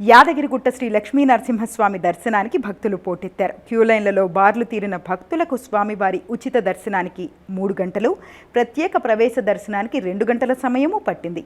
యాదగిరిగుట్ట శ్రీ లక్ష్మీ నరసింహస్వామి దర్శనానికి భక్తులు పోటెత్తారు. క్యూలైన్లలో బార్లు తీరిన భక్తులకు స్వామివారి ఉచిత దర్శనానికి మూడు గంటలు ప్రత్యేక ప్రవేశ దర్శనానికి రెండు గంటల సమయము పట్టింది.